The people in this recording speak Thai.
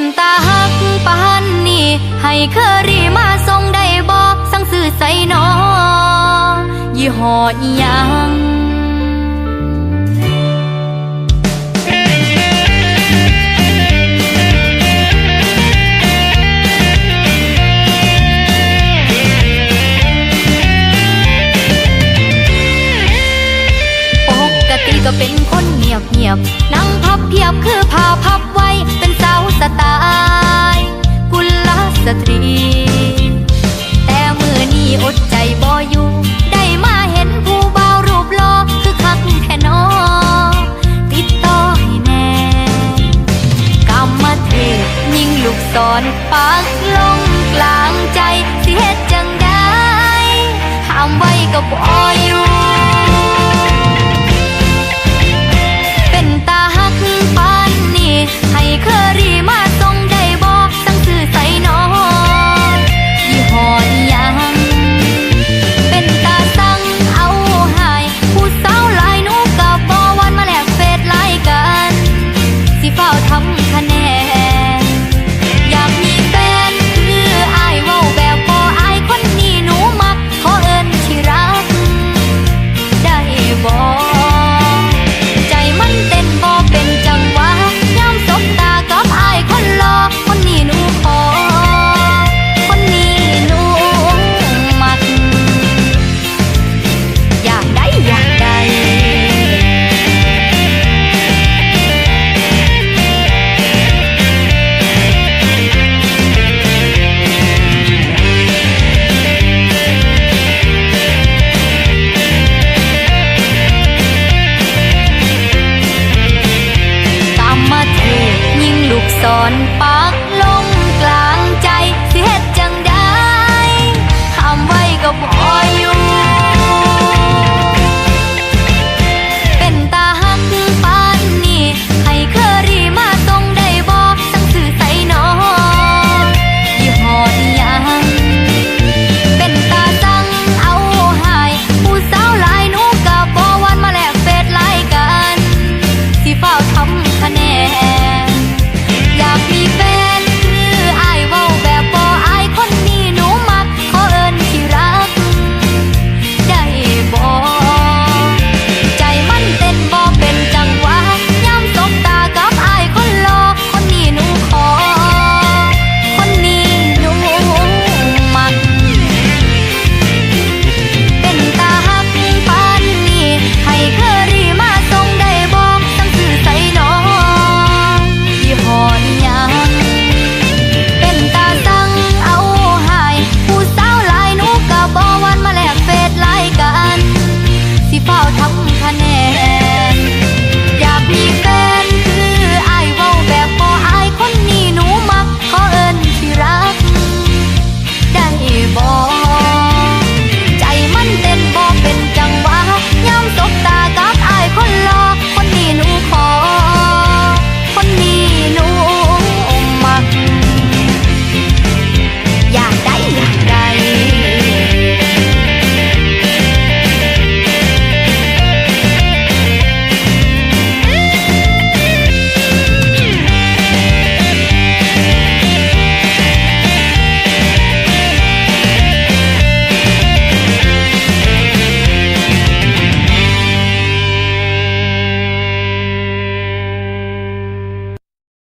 มตาหักปานนี่ให้เคอรี่มาส่งได้บอกสั่งซื้อใส่นอยี่ห้ออีหยังกติก็เป็นคนเงียบเงียบนั่งพับเพียบคือผ้าพับไว้เป็น สไตล์กุลสตรี